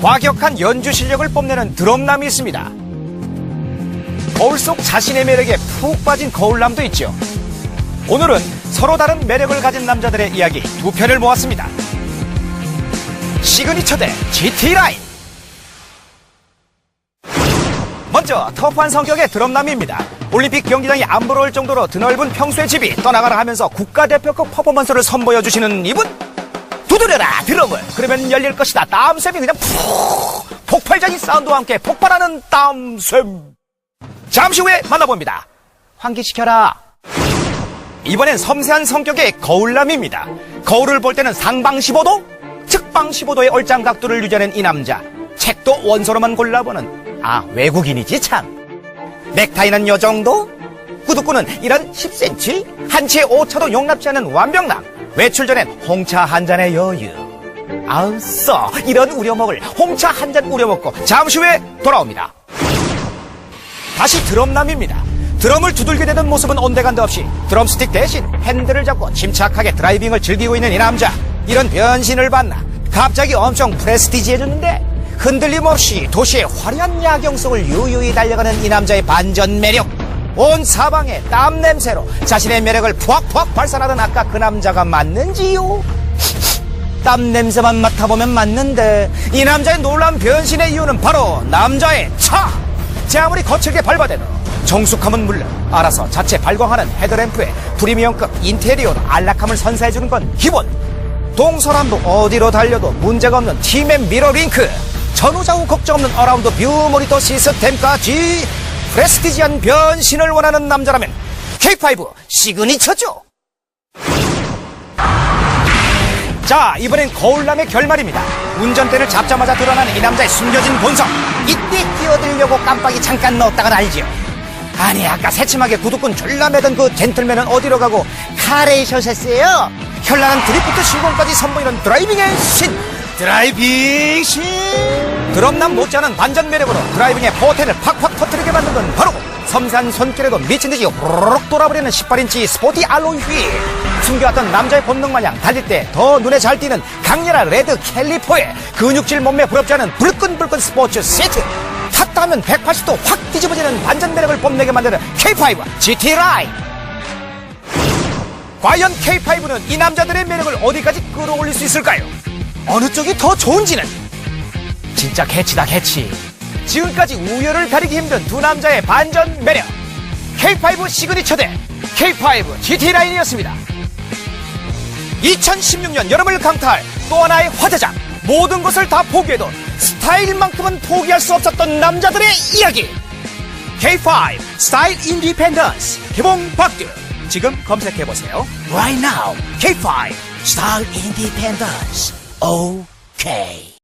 과격한 연주 실력을 뽐내는 드럼남이 있습니다. 거울 속 자신의 매력에 푹 빠진 거울남도 있죠. 오늘은 서로 다른 매력을 가진 남자들의 이야기 두 편을 모았습니다. 시그니처 대 GT 라인. 먼저 터프한 성격의 드럼남입니다. 올림픽 경기장이 안 부러울 정도로 드넓은 평수의 집이 떠나가라 하면서 국가대표급 퍼포먼스를 선보여 주시는 이분 두드려라 드럼을. 그러면 열릴 것이다. 땀샘이 그냥 푹 폭발적인 사운드와 함께 폭발하는 땀샘. 잠시 후에 만나봅니다. 환기시켜라. 이번엔 섬세한 성격의 거울남입니다. 거울을 볼 때는 상방 15도 측방 15도의 얼짱 각도를 유지하는 이 남자. 책도 원서로만 골라보는 아 외국인이지 참. 넥타이는 요 정도? 구두꾸는 이런 10cm? 한치의 오차도 용납지 않는 완벽남. 외출 전엔 홍차 한 잔의 여유. 아우 써 이런 우려먹을 홍차 한 잔 우려먹고 잠시 후에 돌아옵니다. 다시 드럼남입니다. 드럼을 두들겨 대던 모습은 온데간데 없이 드럼스틱 대신 핸들을 잡고 침착하게 드라이빙을 즐기고 있는 이 남자. 이런 변신을 봤나? 갑자기 엄청 프레스티지해졌는데 흔들림 없이 도시의 화려한 야경 속을 유유히 달려가는 이 남자의 반전 매력. 온 사방에 땀 냄새로 자신의 매력을 푸악푸악 발산하던 아까 그 남자가 맞는지요? 땀 냄새만 맡아보면 맞는데 이 남자의 놀라운 변신의 이유는 바로 남자의 차! 제 아무리 거칠게 밟아대도 정숙함은 물론 알아서 자체 발광하는 헤드램프에 프리미엄급 인테리어로 안락함을 선사해주는 건 기본 동서남북 어디로 달려도 문제가 없는 팀의 미러링크 전후좌우 걱정 없는 어라운드 뷰 모니터 시스템까지 프레스티지한 변신을 원하는 남자라면 K5 시그니처죠 자, 이번엔 거울남의 결말입니다. 운전대를 잡자마자 드러나는 이 남자의 숨겨진 본성. 이때 끼어들려고 깜빡이 잠깐 넣었다간 알지요. 아니, 아까 새침하게 구두꾼 졸라 매던 그 젠틀맨은 어디로 가고 카레이셔셨어요? 현란한 드리프트 신공까지 선보이는 드라이빙의 신! 드라이빙 신! 드럼남 못지않은 반전 매력으로 드라이빙의 포텐을 팍팍 터뜨리게 만든 건 바로 섬세한 손길에도 미친 듯이 호로록 돌아버리는 18인치 스포티 알로이 휠. 숨겨왔던 남자의 본능 마냥 달릴 때 더 눈에 잘 띄는 강렬한 레드 캘리퍼에 근육질 몸매 부럽지 않은 불끈불끈 스포츠 시트. 탔다 하면 180도 확 뒤집어지는 반전 매력을 뽐내게 만드는 K5 GT 라인. 과연 K5는 이 남자들의 매력을 어디까지 끌어올릴 수 있을까요? 어느 쪽이 더 좋은지는 진짜 개치다 개치. 지금까지 우열을 가리기 힘든 두 남자의 반전 매력. K5 시그니처 대 K5 GT 라인이었습니다. 2016년 여름을 강타할 또 하나의 화제작. 모든 것을 다 포기해도 스타일만큼은 포기할 수 없었던 남자들의 이야기. K5 스타일 인디펜던스 개봉 박두. 지금 검색해보세요. Right now, K5 스타일 인디펜던스. okay.